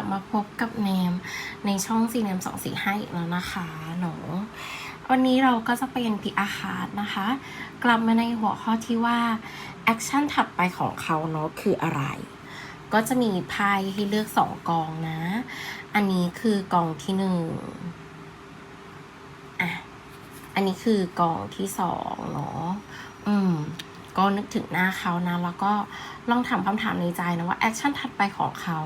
ลับมาพบกับแนมในช่องซีแนมสองสี่ห้าอีกแล้วนะคะหนูวันนี้เราก็จะเป็นพิอาคาร์ดนะคะ กลับมาในหัวข้อที่ว่าแอคชั่นถัดไปของเขาเนาะคืออะไร ก็จะมีไพ่ให้เลือกสองกองนะ อันนี้คือกองที่หนึ่งอะอันนี้คือกองที่สองเนาะอืม ก็นึกถึงหน้าเขานะ แล้วก็ลองถามคำถามในใจนะว่าแอคชั่นถัดไปของเขา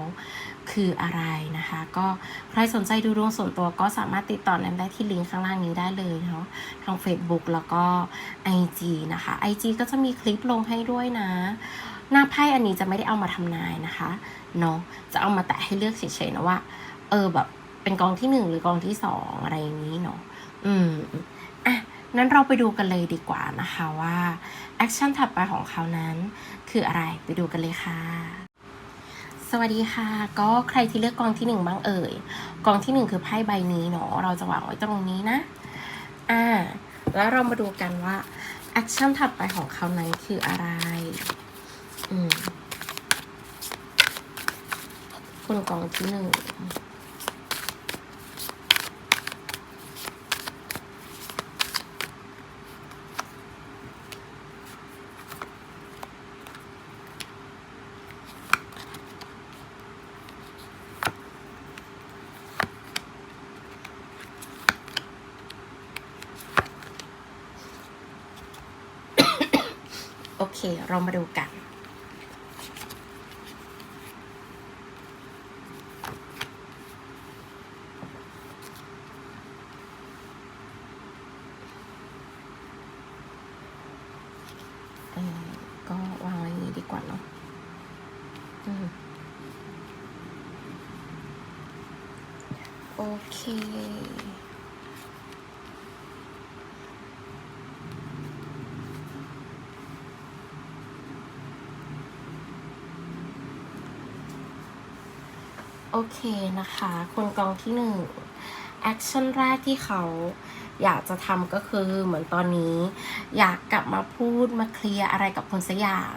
คืออะไรนะคะ ก็ใครสนใจดูดวงส่วนตัวก็สามารถติดต่อแนมได้ที่ลิงก์ข้างล่างนี้ได้เลยเนาะทาง Facebook แล้วก็ IG นะคะ IG ก็จะมีคลิปลงให้ด้วยนะ หน้าไพ่อันนี้จะไม่ได้เอามาทำนายนะคะเนาะจะเอามาแตะให้เลือกเฉยๆนะว่า เออแบบเป็นกองที่หนึ่งหรือกองที่สองอะไรอย่างนี้เนาะอืมอะนั้นเราไปดูกันเลยดีกว่านะคะว่า แอคชั่นถัดไปของเขานั้นคืออะไรไปดูกันเลยค่ะ สวัสดีค่ะ ก็ใครที่เลือกกองที่หนึ่งบ้างเอ่ย กองที่หนึ่งคือไพ่ใบนี้เนาะเราจะวางไว้ตรงนี้นะอ่าแล้วเรามาดูกันว่าแอคชั่นถัดไปของเขานั้นคืออะไรอืมคุณกองที่หนึ่ง เคเรามาดูกันเออก็วางไว้อย่างนี้ดีกว่าเนาะอืมโอเค โอเคนะคะ คนกองที่หนึ่งแอคชั่นแรกที่เขาอยากจะทำก็คือเหมือนตอนนี้ อยากกลับมาพูดมาเคลียร์อะไรกับคนสักอย่าง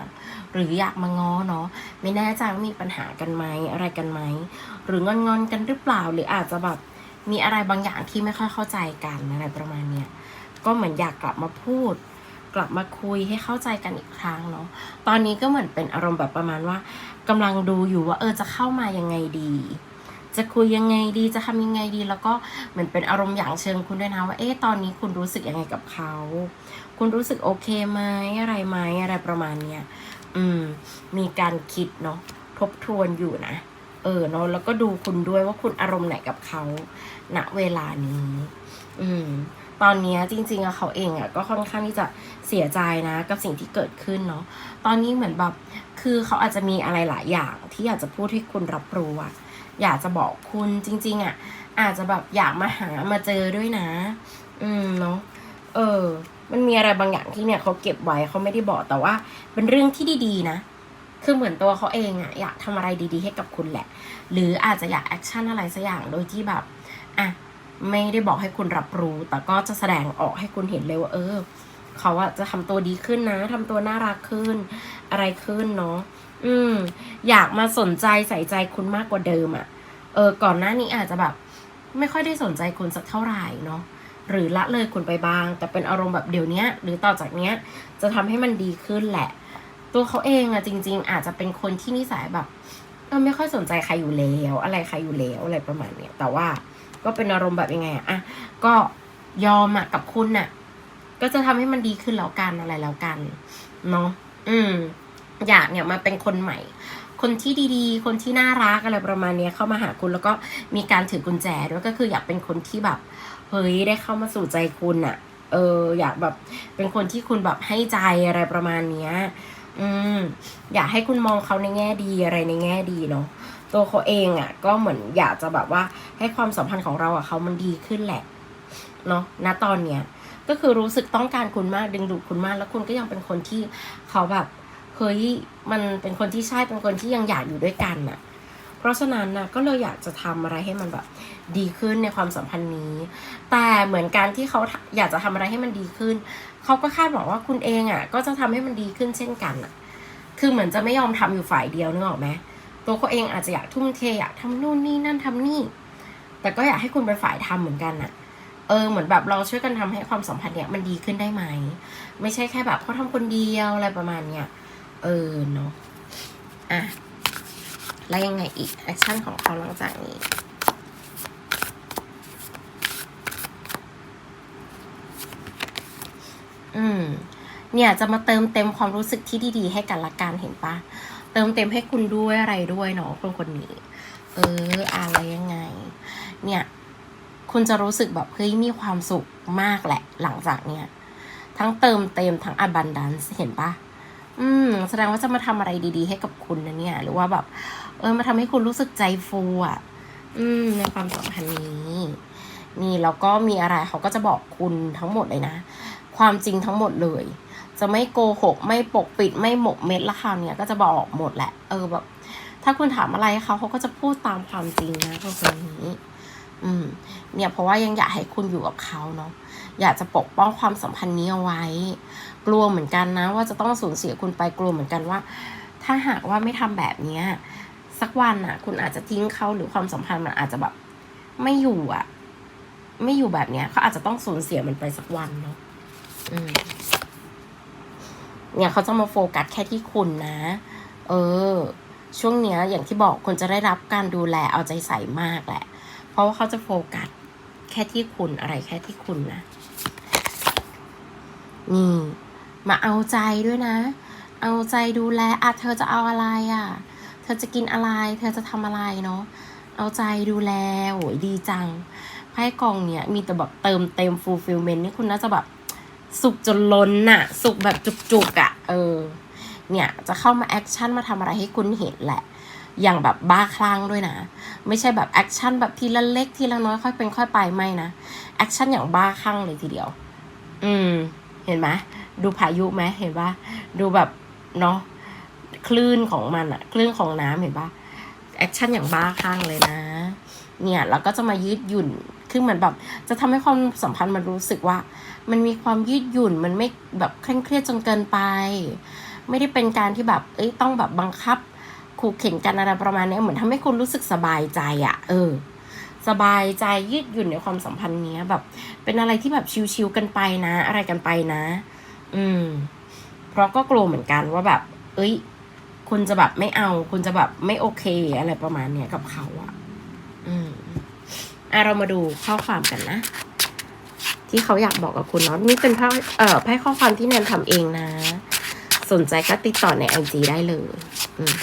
หรืออยากมาง้อเนาะไม่แน่ใจว่ามีปัญหากันไหมอะไรกันไหม หรืองอนงอนๆกันหรือเปล่า หรืออาจจะแบบมีอะไรบางอย่างที่ไม่ค่อยเข้าใจกันอะไรประมาณเนี้ยก็เหมือนอยากกลับมาพูด กลับมาคุยให้เข้าใจกันอีกครั้งเนาะตอนนี้ก็เหมือนเป็นอารมณ์แบบประมาณว่ากำลังดูอยู่ว่าเออจะเข้ามายังไงดี จะคุยยังไงดีจะทำยังไงดี แล้วก็เหมือนเป็นอารมณ์อย่างเชิงคุณด้วยนะว่าเอ๊ะตอนนี้คุณรู้สึกยังไงกับเขา คุณรู้สึกโอเคไหมอะไรไหมอะไรประมาณเนี้ยอืม มีการคิดเนาะทบทวนอยู่นะเออเนาะแล้วก็ดูคุณด้วยว่าคุณอารมณ์ไหนกับเขาณเวลานี้ อืม ตอนนี้จริง ๆอะเขาเองอะก็ค่อนข้างที่จะ เสียใจนะ กับสิ่งที่เกิดขึ้นเนาะตอนนี้เหมือนแบบคือเขาอาจจะมีอะไรหลายอย่างที่อยากจะพูดให้คุณรับรู้อะอยากจะบอกคุณจริง ๆอะอาจจะแบบอยากมาหามาเจอด้วยนะ อืมเนาะเออ มันมีอะไรบางอย่างที่เนี่ยเขาเก็บไว้เขาไม่ได้บอกแต่ว่า เป็นเรื่องที่ดีๆนะคือเหมือนตัวเขาเองอะอยากทำอะไรดีๆ ให้กับคุณแหละ หรืออาจจะอยากแอคชั่นอะไรสักอย่างโดยที่แบบอะไม่ได้บอกให้คุณรับรู้ แต่ก็จะแสดงออกให้คุณเห็นเลยว่าเออ เขาอะจะทำตัวดีขึ้นนะทำตัวน่ารักขึ้น อะไรขึ้นเนาะอืม อยากมาสนใจใส่ใจคุณมากกว่าเดิมอะเออ ก่อนหน้านี้อาจจะแบบ ไม่ค่อยได้สนใจคุณสักเท่าไหร่เนาะหรือละเลยคุณไปบ้าง แต่เป็นอารมณ์แบบเดี๋ยวนี้หรือต่อจากเนี้ย จะทำให้มันดีขึ้นแหละ ตัวเขาเองอะจริง ๆ อาจจะเป็นคนที่นิสัยแบบเออไม่ค่อยสนใจใครอยู่แล้วอะไรใครอยู่แล้วอะไรประมาณเนี้ยแต่ว่าก็เป็นอารมณ์แบบยังไงอะอะก็ยอมอะกับคุณน่ะ ก็จะทำให้มันดีขึ้นแล้วกันอะไรแล้วกันเนาะอืม อยากเนี่ยมาเป็นคนใหม่ คนที่ดีๆ คนที่น่ารักอะไรประมาณเนี้ยเข้ามาหาคุณแล้วก็มีการถือกุญแจด้วยก็คืออยากเป็นคนที่แบบเฮ้ยได้เข้ามาสู่ใจคุณอะเออ อยากแบบเป็นคนที่คุณแบบให้ใจอะไรประมาณเนี้ยอืม อยากให้คุณมองเขาในแง่ดีอะไรในแง่ดีเนาะตัวเขาเองอะ่ะ ก็เหมือนอยากจะแบบว่าให้ความสัมพันธ์ของเราอะเขามันดีขึ้นแหละ เนาะณตอนเนี้ย ก็คือรู้สึกต้องการคุณมากดึงดูดคุณมาก แล้วคุณก็ยังเป็นคนที่เขาแบบเฮ้ยมันเป็นคนที่ใช่เป็นคนที่ยังอยากอยู่ด้วยกันน่ะ เพราะฉะนั้นนะก็เลยอยากจะทำอะไรให้มันแบบดีขึ้นในความสัมพันธ์นี้ แต่เหมือนการที่เขาอยากจะทำอะไรให้มันดีขึ้น เขาก็คาดหวังว่าคุณเองอะ ก็จะทำให้มันดีขึ้นเช่นกันอะ คือเหมือนจะไม่ยอมทำอยู่ฝ่ายเดียวนึกออกไหมตัวเขาเองอาจจะอยากทุ่มเทอยากทำนู่นนี่นั่นทำนี่ แต่ก็อยากให้คุณเป็นฝ่ายทำเหมือนกันอะ เออเหมือนแบบเราช่วยกันทำให้ความสัมพันธ์เนี้ยมันดีขึ้นได้ไหม ไม่ใช่แค่แบบเขาทำคนเดียวอะไรประมาณเนี้ยเออเนาะอะแล้วยังไงอีกแอคชั่นของเขาหลังจากนี้อืมเนี่ยจะมาเติมเต็มความรู้สึกที่ดีๆ ให้กันละกันเห็นปะเติมเต็มให้คุณด้วยอะไรด้วยเนาะคนคนนี้ เอออะไรยังไง เนี่ย คุณจะรู้สึกแบบเฮ้ยมีความสุขมากแหละ หลังจากเนี่ยทั้งเติมเต็มทั้ง abundance เห็นปะอืม แสดงว่าจะมาทำอะไรดี ๆ ให้กับคุณนะเนี่ย หรือว่าแบบ เออมาทำให้คุณรู้สึกใจฟูอะ อืม ในความสัมพันธ์นี้ นี่แล้วก็มีอะไรเขาก็จะบอกคุณทั้งหมดเลยนะ ความจริงทั้งหมดเลย จะไม่โกหก ไม่ปกปิด ไม่หมกเม็ดละคราวเนี่ยก็จะบอกหมดแหละ เออแบบ ถ้าคุณถามอะไรเขาเขาก็จะพูดตามความจริงนะคนนี้ อืม เนี่ยเพราะว่ายังอยากให้คุณอยู่กับเขาเนาะอยากจะปกป้องความสัมพันธ์นี้เอาไว้ กลัวเหมือนกันนะ ว่าจะต้องสูญเสียคุณไปกลัวเหมือนกันว่า ถ้าหากว่าไม่ทำแบบเนี้ยสักวันอะ คุณอาจจะทิ้งเขาหรือความสัมพันธ์มันอาจจะแบบ ไม่อยู่อะ ไม่อยู่แบบเนี้ยเขาอาจจะต้องสูญเสียมันไปสักวันเนาะอืมเนี่ยเขาจะมาโฟกัสแค่ที่คุณนะ เออ ช่วงเนี้ยอย่างที่บอกคุณจะได้รับการดูแลเอาใจใส่มากแหละ ราะว่าเขาจะโฟกัสแค่ที่คุณอะไรแค่ที่คุณนะ นี่ มาเอาใจด้วยนะ เอาใจดูแลอะเธอจะเอาอะไรอะ เธอจะกินอะไร เธอจะทำอะไรเนาะ เอาใจดูแลโหยดีจัง ไพ่กองเนี่ย มีแต่แบบเติมเต็ม fulfillment นี่คุณน่าจะแบบสุกจนล้นน่ะ สุกแบบจุกๆอะ่ะ เออ เนี่ย จะเข้ามาแอคชั่นมาทำอะไรให้คุณเห็นแหละ อย่างแบบบ้าคลั่งด้วยนะ ไม่ใช่แบบแอคชั่นแบบทีละเล็กทีละน้อยค่อยเป็นค่อยไปไม่นะแอคชั่นอย่างบ้าคลั่งเลยทีเดียว อืม เห็นไหมดูพายุไหมเห็นปะดูแบบเนาะคลื่นของมันอะคลื่นของน้ำเห็นปะแอคชั่นอย่างบ้าคลั่งเลยนะ เนี่ยแล้วก็จะมายืดหยุ่นคือเหมือนแบบ จะทำให้ความสัมพันธ์มันรู้สึกว่า มันมีความยืดหยุ่นมันไม่แบบเคร่งเครียดจนเกินไป ไม่ได้เป็นการที่แบบเอ้ยต้องแบบบังคับ ขู่เข็นกันอะไรประมาณนี้เหมือนทำให้คุณรู้สึกสบายใจอะเออ สบายใจยืดหยุ่นในความสัมพันธ์เนี้ยแบบ เป็นอะไรที่แบบชิวๆกันไปนะ อะไรกันไปนะ อืม เพราะก็กลัวเหมือนกันว่าแบบ เอ้ย คุณจะแบบไม่เอา คุณจะแบบไม่โอเค อะไรประมาณเนี้ยกับเขาอะอืมอะเรามาดูข้อความกันนะที่เขาอยากบอกกับคุณเนาะนี่เป็นไพ่เอ่อไพ่ข้อความที่แนนทำเองนะ สนใจก็ติดต่อในไอจีได้เลย อืม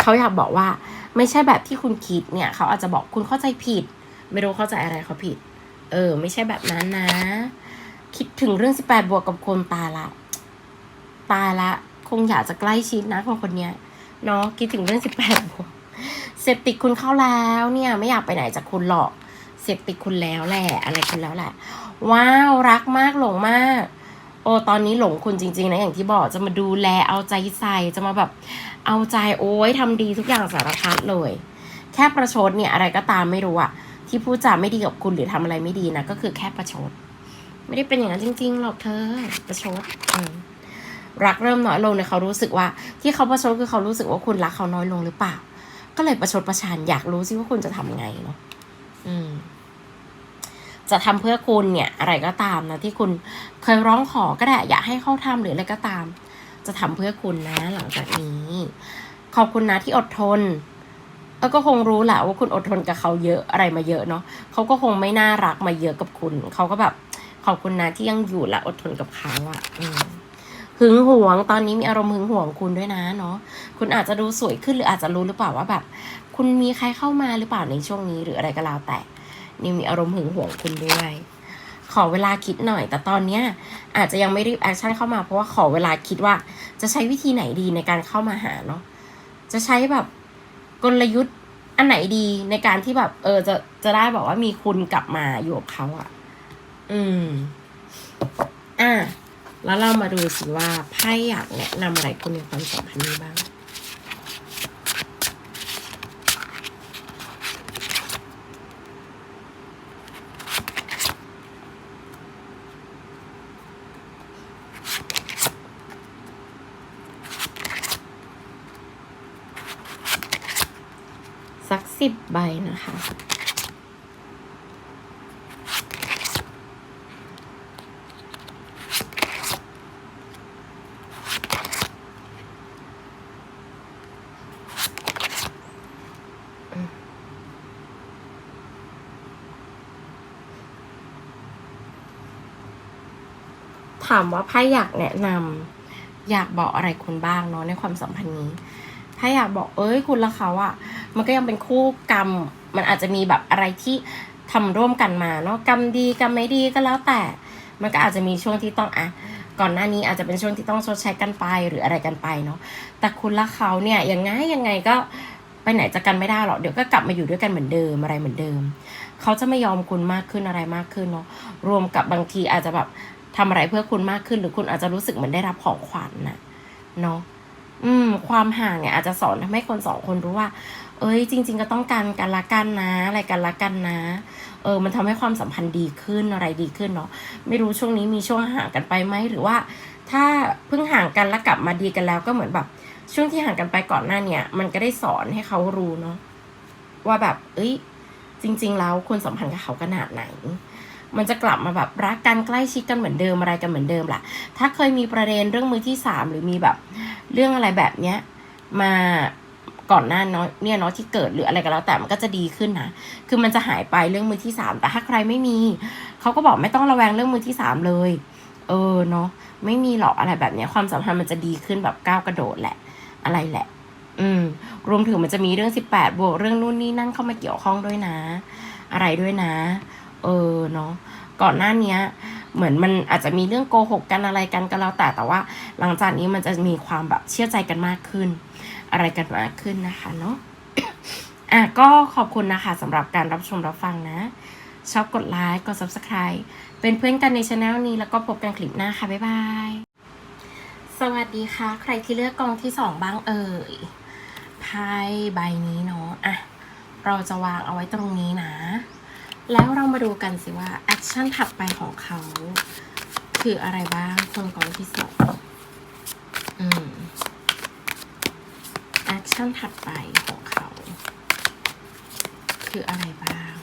เขาอยากบอกว่า ไม่ใช่แบบที่คุณคิดเนี่ย เขาอาจจะบอกคุณเข้าใจผิด ไม่รู้เข้าใจอะไรเขาผิด เออ ไม่ใช่แบบนั้นนะ คิดถึงเรื่องสิบแปดบวกกับคนตายละ ตายละ คงอยากจะใกล้ชิดนะคนคนเนี้ยเนาะคิดถึงเรื่องสิบแปดบวกเสพติดคุณเข้าแล้วเนี่ย ไม่อยากไปไหนจากคุณหรอกเสพติดคุณแล้วแหละ อะไรคุณแล้วแหละ ว้าว รักมากหลงมาก โอ้ตอนนี้หลงคุณจริงๆนะอย่างที่บอกจะมาดูแลเอาใจใส่จะมาแบบเอาใจโอ้ยทำดีทุกอย่างสารพัดเลย แค่ประชดเนี่ยอะไรก็ตามไม่รู้อะที่พูดจาไม่ดีกับคุณหรือทำอะไรไม่ดีนะก็คือแค่ประชด ไม่ได้เป็นอย่างนั้นจริงๆหรอกเธอ ประชดรักเริ่มน้อยลงเนี่ยเขารู้สึกว่า ที่เขาประชดคือเขารู้สึกว่าคุณรักเขาน้อยลงหรือเปล่า ก็เลยประชดประชันอยากรู้สิว่าคุณจะทำไงเนาะอืม จะทำเพื่อคุณเนี่ยอะไรก็ตามนะที่คุณเคยร้องขอก็ได้อยากให้เขาทำหรืออะไรก็ตาม จะทำเพื่อคุณนะ หลังจากนี้ ขอบคุณนะที่อดทนเออก็คงรู้แหละว่าคุณอดทนกับเขาเยอะอะไรมาเยอะเนาะเขาก็คงไม่น่ารักมาเยอะกับคุณเขาก็แบบขอบคุณนะที่ยังอยู่และอดทนกับเขาอะ่ะอืมหึงหวงตอนนี้มีอารมณ์หึงหวงคุณด้วยนะเนาะคุณอาจจะดูสวยขึ้นหรืออาจจะรู้หรือเปล่าว่าแบบ คุณมีใครเข้ามาหรือเปล่าในช่วงนี้หรืออะไรก็แล้วแต่ นี่มีอารมณ์หึงหวงคุณด้วย ขอเวลาคิดหน่อย แต่ตอนเนี้ยอาจจะยังไม่รีบแอคชั่นเข้ามาเพราะว่าขอเวลาคิดว่าจะใช้วิธีไหนดีในการเข้ามาหาเนาะจะใช้แบบกลยุทธ์อันไหนดีในการที่แบบ เออจะจะได้บอกว่ามีคุณกลับมาอยู่กับเขาอะ่ะ อืม อะแล้วเรามาดูสิว่าไพ่อยากแนะนำอะไรคุณในความสัมพันธ์นี้บ้าง สิบใบนะคะ ถามว่าไพ่อยากแนะนำอยากบอกอะไรคุณบ้างเนาะในความสัมพันธ์นี้ ไพ่อยากบอกเอ้ยคุณและเขาอะมันก็ยังเป็นคู่กรรม มันอาจจะมีแบบอะไรที่ทำร่วมกันมาเนาะกรรมดีกรรมไม่ดีก็แล้วแต่ มันก็อาจจะมีช่วงที่ต้องอะก่อนหน้านี้อาจจะเป็นช่วงที่ต้องชดใช้กันไปหรืออะไรกันไปเนาะแต่คุณและเขาเนี่ยยังไงยังไงก็ไปไหนจะกันไม่ได้หรอกเดี๋ยวก็กลับมาอยู่ด้วยกันเหมือนเดิมอะไรเหมือนเดิม เขาจะไม่ยอมคุณมากขึ้นอะไรมากขึ้นเนาะรวมกับบางทีอาจจะแบบทำอะไรเพื่อคุณมากขึ้น หรือคุณอาจจะรู้สึกเหมือนได้รับของขวัญน่ะเนาะ อืม ความห่างเนี่ยอาจจะสอนทำให้คนสองคนรู้ว่า เอ้ย จริง ๆ ก็ต้องการกันละกันนะ อะไรกันละกันนะ เออ มันทำให้ความสัมพันธ์ดีขึ้นอะไรดีขึ้นเนาะ ไม่รู้ช่วงนี้มีช่วงห่างกันไปไหมหรือว่า ถ้าเพิ่งห่างกันแล้วกลับมาดีกันแล้วก็เหมือนแบบ ช่วงที่ห่างกันไปก่อนหน้าเนี่ย มันก็ได้สอนให้เขารู้เนาะว่าแบบ เอ้ย จริง ๆ แล้วคุณสัมพันธ์กับเขาขนาดไหน มันจะกลับมาแบบรักกันใกล้ชิดกันเหมือนเดิมอะไรกันเหมือนเดิมแหละถ้าเคยมีประเด็นเรื่องมือที่สามหรือมีแบบเรื่องอะไรแบบเนี้ยมาก่อนหน้าเนาะเนี่ยเนาะที่เกิดหรืออะไรก็แล้วแต่มันก็จะดีขึ้นนะ คือมันจะหายไปเรื่องมือที่สามแต่ถ้าใครไม่มีเขาก็บอกไม่ต้องระแวงเรื่องมือที่สามเลย เออเนาะไม่มีหรอกอะไรแบบเนี้ยความสัมพันธ์มันจะดีขึ้นแบบก้าวกระโดดแหละ อะไรแหละ อืม รวมถึงมันจะมีเรื่องสิบแปดบวกเรื่องนู่นนี่นั่นเข้ามาเกี่ยวข้องด้วยนะ อะไรด้วยนะ เออเนาะก่อนหน้าเนี้ยเหมือนมันอาจจะมีเรื่องโกหกกันอะไรกันก็แล้วแต่แต่ว่า หลังจากนี้มันจะมีความแบบเชื่อใจกันมากขึ้น อะไรกันมากขึ้นนะคะเนาะอะก็ขอบคุณนะคะสำหรับการรับชมรับฟังนะ ชอบกดไลค์กด subscribe เป็นเพื่อนกันในช anel นี้แล้วก็พบกันคลิปหน้าค่ะ บ๊ายบาย สวัสดีค่ะ ใครที่เลือกกองที่สองบ้างเอ่ยไพ่ใบนี้เนาะอะเราจะวางเอาไว้ตรงนี้นะ แล้วเรามาดูกันสิว่าแอคชั่นถัดไปของเขา คืออะไรบ้างคนกองที่สองอืมแอคชั่นถัดไปของเขา คืออะไรบ้าง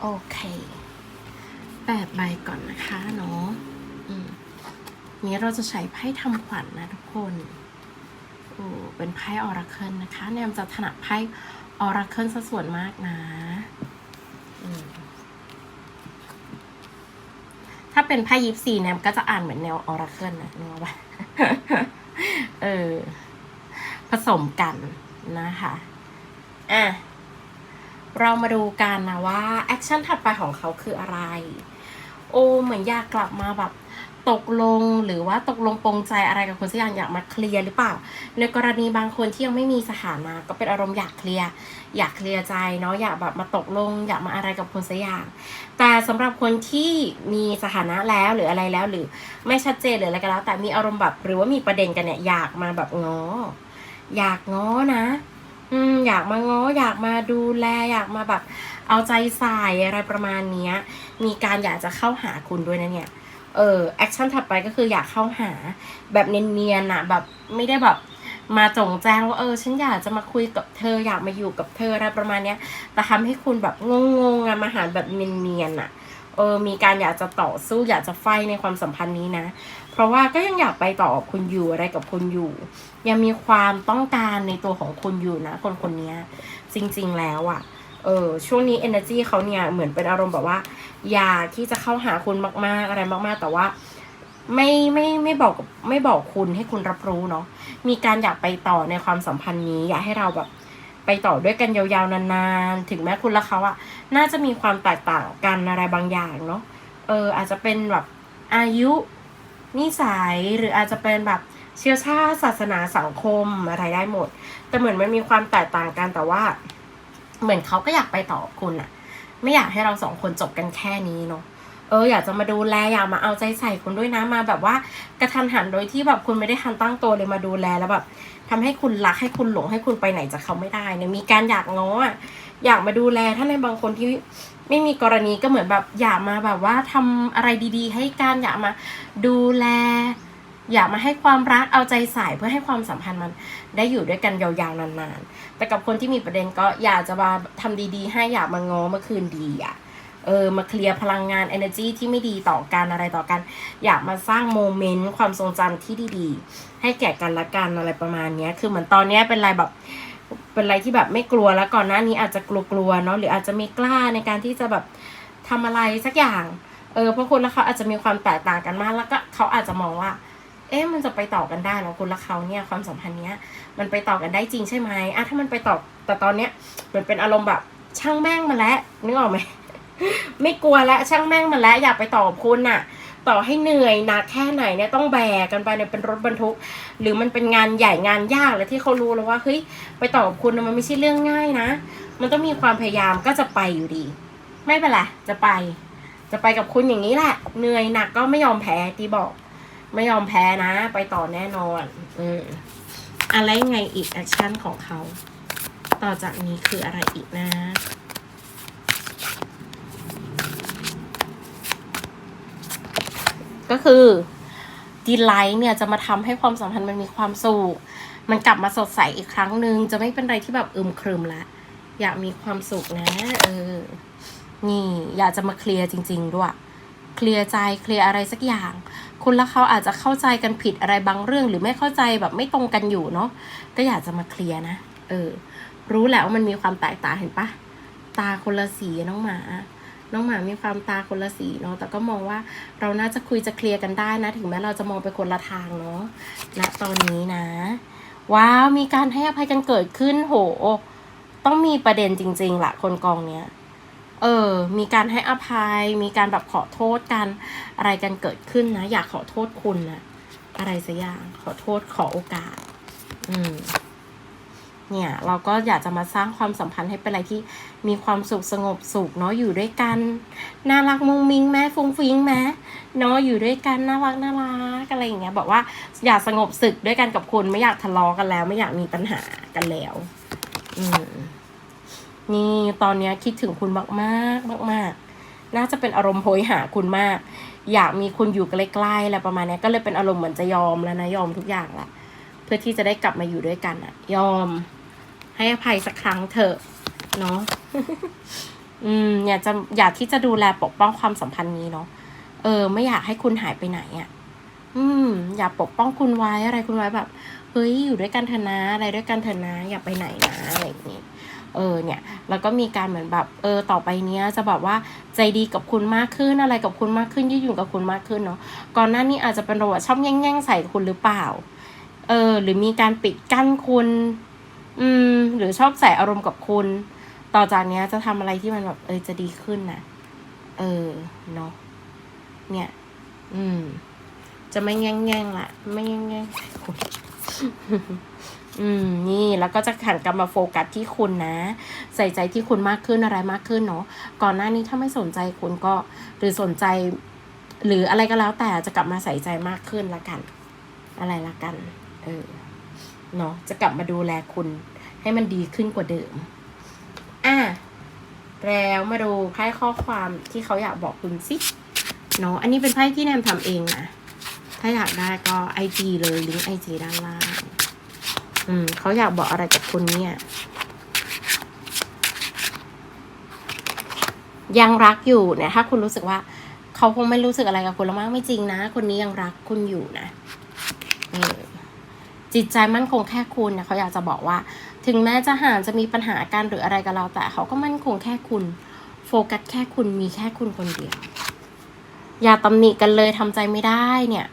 โอเค แปดใบก่อนนะคะเนาะอืมนี้เราจะใช้ไพ่ทำขวัญนนะทุกคนโอ้เป็นไพ่ออราเคิลนะคะแนมจะถนัดไพ่ออราเคิลซะส่วนมากนะอืมถ้าเป็นไพ่ยิปซีแนมก็จะอ่านเหมือนแนวออราเคิลนะเนกอะปะเออ ผสมกันนะคะอะเรามาดูกันนะว่า แอคชั่นถัดไปของเขาคืออะไร โอ้เหมือนอยากกลับมาแบบตกลงหรือว่าตกลงปรงใจอะไรกับคนสักอย่างอยากมาเคลียร์หรือเปล่า ในกรณีบางคนที่ยังไม่มีสถานะก็เป็นอารมณ์อยากเคลียร์อยากเคลียร์ใจเนาะอยากแบบมาตกลง อยากมาอะไรกับคนสักอย่าง แต่สำหรับคนที่มีสถานะแล้วหรืออะไรแล้วหรือไม่ชัดเจนหรืออะไรก็แล้ว แต่มีอารมณ์แบบหรือว่ามีประเด็นกันเนี่ยอยากมาแบบง้ออยากง้อนะ อืมอยากมาง้ออยากมาดูแลอยากมาแบบ เอาใจใส่อะไรประมาณเนี้ย มีการอยากจะเข้าหาคุณด้วยนะเนี่ยเออแอคชั่นถัดไปก็คืออยากเข้าหาแบบเนียนๆนะแบบไม่ได้แบบมาจงแจ้งว่าเออฉันอยากจะมาคุยกับเธออยากมาอยู่กับเธออะไรประมาณเนี้ยแต่ทำให้คุณแบบงงๆอะมาหาแบบเนียนๆนะเออมีการอยากจะต่อสู้อยากจะไฟในความสัมพันธ์นี้นะ ราะว่าก็ยังอยากไปต่อคุณอยู่อะไรกับคุณอยู่ ยังมีความต้องการในตัวของคุณอยู่นะ คนคนนี้จริง ๆ แล้วอะ่ะเออช่วงนี้ energy เขาเนี่ยเหมือนเป็นอารมณ์แบบว่า อยากที่จะเข้าหาคุณมากๆอะไรมาก ๆ แต่ว่าไม่ไม่ไม่บอกไม่บอกคุณให้คุณรับรู้เนาะมีการอยากไปต่อในความสัมพันธ์นี้ อยากให้เราแบบไปต่อด้วยกันยาวๆนานๆ ถึงแม้คุณและเขาอะน่าจะมีความแตกต่างกันอะไรบางอย่างเนาะเอออาจจะเป็นแบบอายุ นิสัยหรืออาจจะเป็นแบบเชื้อชาติศาสนาสังคมอะไรได้หมด แต่เหมือนมันมีความแตกต่างกันแต่ว่า เหมือนเขาก็อยากไปต่อคุณอะไม่อยากให้เราสองคนจบกันแค่นี้เนาะเอออยากจะมาดูแลอยากมาเอาใจใส่คุณด้วยนะมาแบบว่ากระทันหันโดยที่แบบคุณไม่ได้ทันตั้งตัวเลยมาดูแลแล้วแบบทำให้คุณรักให้คุณหลงให้คุณไปไหนจากเขาไม่ได้เนี่ยมีการอยากง้อ อยากมาดูแลถ้าในบางคนที่ไม่มีกรณีก็เหมือนแบบอยากมาแบบว่าทำอะไรดี ๆ ให้กันอยากมาดูแล อยากมาให้ความรักเอาใจใส่เพื่อให้ความสัมพันธ์มันได้อยู่ด้วยกันยาวๆนานๆ แต่กับคนที่มีประเด็นก็อยากจะมาทำดีๆ ให้อยากมาง้อเมื่อคืนดีอะเออมาเคลียร์พลังงาน energy ที่ไม่ดีต่อกันอะไรต่อกัน อยากมาสร้างโมเมนต์ความทรงจำที่ดีๆ ให้แก่กันและกันอะไรประมาณนี้คือเหมือนตอนนี้เป็นอะไรแบบ เป็นอะไรที่แบบไม่กลัวแล้วก่อนหน้านี้อาจจะกลัวๆเนาะหรืออาจจะไม่กล้าในการที่จะแบบทำอะไรสักอย่างเออเพราะคุณและเขาอาจจะมีความแตกต่างกันมากแล้วก็เขาอาจจะมองว่า เอ๊ะมันจะไปต่อกันได้เหรอคุณและเขาเนี่ยความสัมพันธ์เนี้ยมันไปต่อกันได้จริงใช่ไหมอะถ้ามันไปต่อแต่ตอนเนี้ยมันเป็นอารมณ์แบบช่างแม่งมาแล้วนึกออกไหมไม่กลัวแล้วช่างแม่งมาแล้วอยากไปต่อคุณน่ะ ต่อให้เหนื่อยหนักแค่ไหนเนี่ยต้องแบกกันไปเนี่ยเป็นรถบรรทุก หรือมันเป็นงานใหญ่งานยากเลยที่เขารู้แล้วว่าเฮ้ยไปต่อกับคุณน่ะมันไม่ใช่เรื่องง่ายนะ มันต้องมีความพยายามก็จะไปอยู่ดี ไม่เป็นไรจะไป จะไปกับคุณอย่างนี้แหละ เหนื่อยหนักก็ไม่ยอมแพ้ตีบอก ไม่ยอมแพ้นะ ไปต่อแน่นอน อืมอะไรไงอีกแอคชั่นของเขา ต่อจากนี้คืออะไรอีกนะ ก็คือดีไลท์เนี่ยจะมาทำให้ความสัมพันธ์มันมีความสุข มันกลับมาสดใสอีกครั้งหนึ่งจะไม่เป็นอะไรที่แบบอึมครึมละ อยากมีความสุขนะ เออ นี่ อยากจะมาเคลียร์จริง ๆ ด้วย เคลียร์ใจเคลียร์อะไรสักอย่าง คุณและเขาอาจจะเข้าใจกันผิดอะไรบางเรื่อง หรือไม่เข้าใจแบบไม่ตรงกันอยู่เนาะ ก็อยากจะมาเคลียร์นะ เออ รู้แหละว่ามันมีความแตกต่างเห็นปะ ตาคนละสีน้องหมา น้องหมามีความตาคนละสีเนาะแต่ก็มองว่าเราน่าจะคุยจะเคลียร์กันได้นะ ถึงแม้เราจะมองไปคนละทางเนาะณตอนนี้นะ ว้าว มีการให้อภัยกันเกิดขึ้นโห ต้องมีประเด็นจริงๆล่ะคนกองเนี้ยเออ มีการให้อภัย มีการแบบขอโทษกัน อะไรกันเกิดขึ้นนะ อยากขอโทษคุณนะอะไรสักอย่าง ขอโทษขอโอกาส อืม เนี่ยเราก็อยากจะมาสร้างความสัมพันธ์ให้เป็นอะไรที่มีความสุขสงบสุขเนาะอยู่ด้วยกันน่ารักมุ้งมิ้งแม้ฟุ้งฟิ้งแม้เนาะอยู่ด้วยกันน่ารักน่ารักอะไรอย่างเงี้ยบอกว่าอยากสงบศึกด้วยกันกับคุณไม่อยากทะเลาะกันแล้ว ไม่อยากมีปัญหากันแล้ว อืมนี่ตอนเนี้ยคิดถึงคุณมากมากมากมากน่าจะเป็นอารมณ์โหยหาคุณมาก อยากมีคุณอยู่ใกล้ๆอะไรประมาณนี้ก็เลยเป็นอารมณ์เหมือนจะยอมแล้วนะยอมทุกอย่างละเพื่อที่จะได้กลับมาอยู่ด้วยกันอะยอม ให้อภัยสักครั้งเถอะเนาะอืมอยากจะอยากที่จะดูแลปกป้องความสัมพันธ์นี้เนาะเออ ไม่อยากให้คุณหายไปไหนอะ่ะ อืม อยากปกป้องคุณไว้อะไรคุณไว้แบบ เฮ้ยอยู่ด้วยกันเถอะนะอะไรด้วยกันเถอะนะอย่าไปไหนนะอะไรอย่างนี้เออเนี่ยแล้วก็มีการเหมือนแบบเออต่อไปเนี้ยจะแบบว่าใจดีกับคุณมากขึ้นอะไรกับคุณมากขึ้นยืดหยุ่นกับคุณมากขึ้นเนาะก่อนหน้านี้อาจจะเป็นระหว่างชอบแย่งๆใส่คุณหรือเปล่าเออหรือมีการปิดกั้นคุณ อืม หรือชอบใส่อารมณ์กับคุณ ต่อจากเนี้ยจะทำอะไรที่มันแบบเออจะดีขึ้นนะเออเนาะเนี่ย อืม จะไม่แง่งๆละไม่แง่งๆคุณอืมนี่แล้วก็จะหันกลับมาโฟกัสที่คุณนะ ใส่ใจที่คุณมากขึ้นอะไรมากขึ้นเนาะก่อนหน้านี้ถ้าไม่สนใจคุณก็ หรือสนใจ หรืออะไรก็แล้วแต่จะกลับมาใส่ใจมากขึ้นละกัน อะไรละกัน เออ เนาะจะกลับมาดูแลคุณ ให้มันดีขึ้นกว่าเดิม อะแล้วมาดูไพ่ข้อความที่เขาอยากบอกคุณสิเนาะอันนี้เป็นไพ่ที่แนมทำเองนะถ้าอยากได้ก็ไอจีเลยลิงก์ไอจีด้านล่างอืมเขาอยากบอกอะไรกับคุณเนี่ย ยังรักอยู่เนี่ยถ้าคุณรู้สึกว่าเขาคงไม่รู้สึกอะไรกับคุณแล้วมั้งไม่จริงนะ คนนี้ยังรักคุณอยู่นะเออ จิตใจมั่นคงแค่คุณเนี่ยเขาอยากจะบอกว่า ถึงแม้จะห่างจะมีปัญหากันหรืออะไรกับเราแต่เขาก็มั่นคงแค่คุณ โฟกัสแค่คุณมีแค่คุณคนเดียว อย่าตำหนิกันเลยทำใจไม่ได้เนี่ย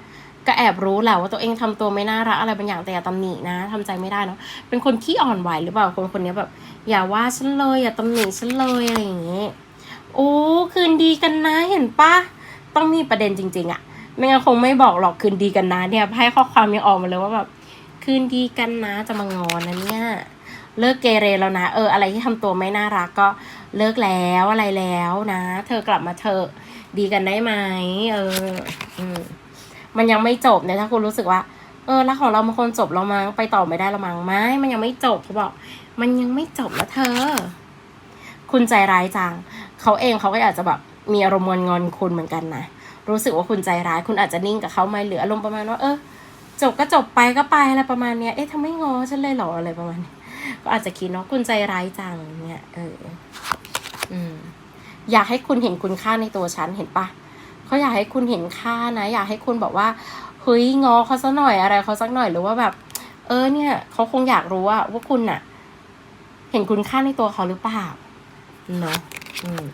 ก็แอบรู้แหละว่าตัวเองทำตัวไม่น่ารักอะไรบางอย่างแต่อย่าตำหนินะทำใจไม่ได้เนาะเป็นคนขี้อ่อนไหวหรือเปล่าคนคนนี้แบบ อย่าว่าฉันเลยอย่าตำหนิฉันเลยอะไรอย่างเงี้ยโอ้คืนดีกันนะเห็นปะต้องมีประเด็นจริง ๆอะไม่งั้นคงไม่บอกหรอกคืนดีกันนะเนี่ยให้ข้อความยังออกมาเลยว่าแบบ คืนดีกันนะจะมางอนนะเนี่ย เลิกเกเรแล้วนะ เออ อะไรที่ทำตัวไม่น่ารักก็เลิกแล้วอะไรแล้วนะ เธอกลับมาเถอะดีกันได้ไหมเออมันยังไม่จบเนี่ยถ้าคุณรู้สึกว่า เออแล้วของเรามันคนจบแล้วมั้งไปต่อไม่ได้แล้วมั้งไม่มันยังไม่จบเขาบอก มันยังไม่จบนะเธอ คุณใจร้ายจังเขาเองเขาก็อาจจะแบบมีอารมณ์งอนงอนคุณเหมือนกันนะรู้สึกว่าคุณใจร้าย คุณอาจจะนิ่งกับเขาไหมหรืออารมณ์ประมาณว่าเออ จบก็จบไปก็ไปอะไรประมาณเนี้ย เอ๊ะทำไมงอฉันเลยเหรออะไรประมาณนี้ก็อาจจะคิดเนาะคุณใจร้ายจังเนี่ยเอออืมอยากให้คุณเห็นคุณค่าในตัวฉันเห็นปะเขาอยากให้คุณเห็นค่านะ อยากให้คุณบอกว่าเฮ้ยงอเขาสักหน่อยอะไรเขาสักหน่อยหรือว่าแบบ เออเนี่ยเขาคงอยากรู้ว่าว่าคุณน่ะ เห็นคุณค่าในตัวเขาหรือเปล่าเนาะอืม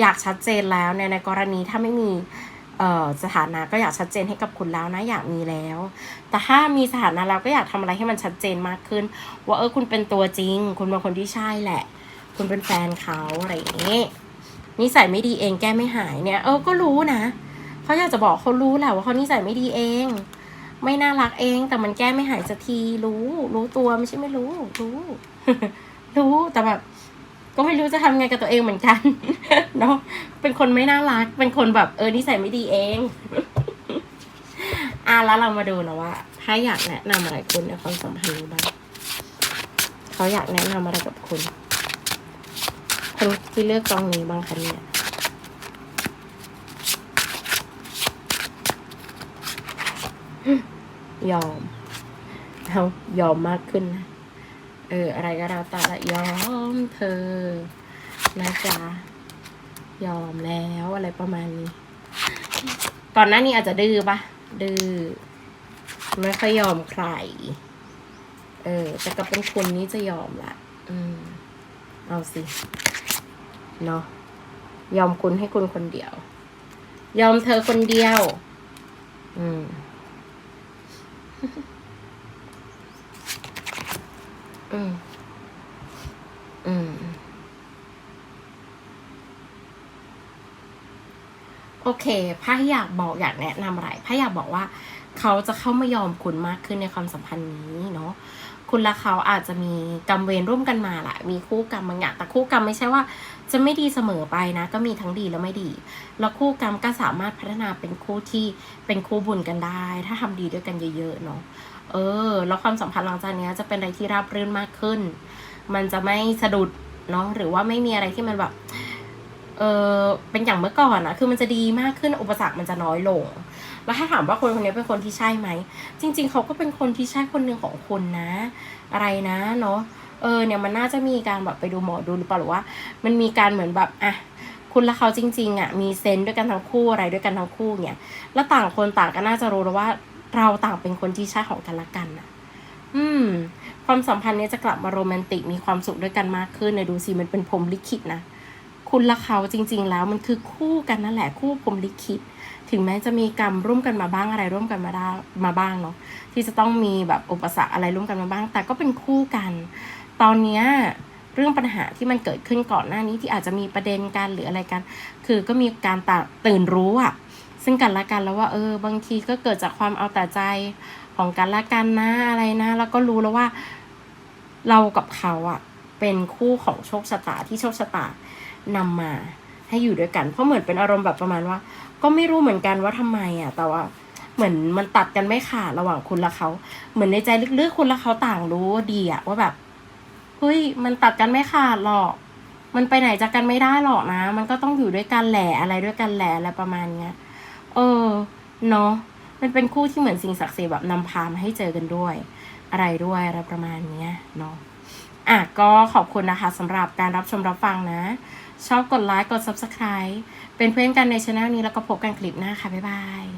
อยากชัดเจนแล้วในในกรณีถ้าไม่มี สถานะก็อยากชัดเจนให้กับคุณแล้วนะอยากมีแล้ว แต่ถ้ามีสถานะแล้วก็อยากทำอะไรให้มันชัดเจนมากขึ้น ว่าเออคุณเป็นตัวจริง คุณเป็นคนที่ใช่แหละ คุณเป็นแฟนเขาอะไรอย่างนี้นิสัยไม่ดีเองแก้ไม่หายเนี่ย เออก็รู้นะเขาอยากจะบอกเขารู้แหละว่าเขานิสัยไม่ดีเอง ไม่น่ารักเอง แต่มันแก้ไม่หายสักทีรู้ รู้ตัวไม่ใช่ไม่รู้ รู้ รู้แต่แบบ ก็ไม่รู้จะทำไงกับตัวเองเหมือนกันเนาะเป็นคนไม่น่ารัก เป็นคนแบบเออนิสัยไม่ดีเองอะแล้วเรามาดูนะว่า ถ้าอยากแนะนำอะไรคุณในความสัมพันธ์นี้บ้างเขาอยากแนะนำอะไรกับคุณคนที่เลือกกองนี้บ้างคะเนี่ยยอมเอายอมมากขึ้นนะ อออะไรก็แล้วแต่ละยอมเธอนะจ๊ะยอมแล้วอะไรประมาณนี้ ก่อนหน้านี้อาจจะดื้อปะดื้อไม่ค่อยยอมใคร เออ แต่กับเป็นคนนี้จะยอมละอืม เอาสิ เนาะยอมคุณให้คุณคนเดียว ยอมเธอคนเดียว อืม อืม อืม โอเคพ่าอยากบอกอยากแนะนำอะไรพ่าอยากบอกว่า เขาจะเข้ามายอมคุณมากขึ้นในความสัมพันธ์นี้เนาะคุณและเขาอาจจะมีกรรมเวรร่วมกันมาแหละมีคู่กรรมบางอย่างแต่คู่กรรมไม่ใช่ว่า จะไม่ดีเสมอไปนะ ก็มีทั้งดีและไม่ดี แล้วคู่กรรมก็สามารถพัฒนาเป็นคู่ที่เป็นคู่บุญกันได้ ถ้าทำดีด้วยกันเยอะๆเนาะ เออ แล้วความสัมพันธ์หลังจากนี้จะเป็นอะไรที่ราบรื่นมากขึ้น มันจะไม่สะดุดเนาะหรือว่าไม่มีอะไรที่มันแบบเออเป็นอย่างเมื่อก่อนอะคือมันจะดีมากขึ้นอุปสรรคมันจะน้อยลง แล้วถ้าถามว่าคนคนนี้เป็นคนที่ใช่ไหม จริง ๆ เขาก็เป็นคนที่ใช่คนหนึ่งของคุณนะ อะไรนะเนาะเออเนี่ยมันน่าจะมีการแบบไปดูหมอดูหรือเปล่าหรือว่า มันมีการเหมือนแบบอะคุณและเขาจริง ๆอะมีเซนส์ด้วยกันทั้งคู่อะไรด้วยกันทั้งคู่เนี่ยแล้วต่างคนต่างก็น่าจะรู้แล้วว่า เราต่างเป็นคนที่ใช่ของกันและกันอะอืม ความสัมพันธ์เนี้จะกลับมาโรแมนติกมีความสุขด้วยกันมากขึ้นเนี่ยดูสิมันเป็นพรมลิขิตนะคุณและเขาจริง ๆ แล้วมันคือคู่กันนั่นแหละคู่พรมลิขิต ถึงแม้จะมีกรรมร่วมกันมาบ้างอะไรร่วมกันมาได้มาบ้างเนาะที่จะต้องมีแบบอุปสรรคอะไรร่วมกันมาบ้าง แต่ก็เป็นคู่กัน ตอนเนี้ยเรื่องปัญหาที่มันเกิดขึ้นก่อนหน้านี้ที่อาจจะมีประเด็นกันหรืออะไรกัน คือก็มีการตตื่นรู้อะ ซึ่งกันและกันแล้วว่าเออบางทีก็เกิดจากความเอาแต่ใจของกันและกันนะอะไรนะ แล้วก็รู้แล้วว่าเรากับเขาอะเป็นคู่ของโชคชะตาที่โชคชะตานำมาให้อยู่ด้วยกัน เพราะเหมือนเป็นอารมณ์แบบประมาณว่า ก็ไม่รู้เหมือนกันว่าทำไมอะแต่ว่าเหมือนมันตัดกันไม่ขาดระหว่างคุณและเขา เหมือนในใจลึกๆคุณและเขาต่างรู้ดีอะว่าแบบเฮ้ยมันตัดกันไม่ขาดหรอก มันไปไหนจากกันไม่ได้หรอกนะ มันก็ต้องอยู่ด้วยกันแหละอะไรด้วยกันแหละอะไรประมาณเนี้ย เออ เนาะ มันเป็นคู่ที่เหมือนสิ่งศักดิ์สิทธิ์แบบนำพามาให้เจอกันด้วย อะไรด้วยอะไรประมาณเนี้ยเนาะ อะก็ขอบคุณนะคะสำหรับการรับชมรับฟังนะ ชอบกดไลค์กด subscribe เป็นเพื่อนกันในช anel นี้แล้วก็พบกันคลิปหน้าค่ะ บ๊ายบาย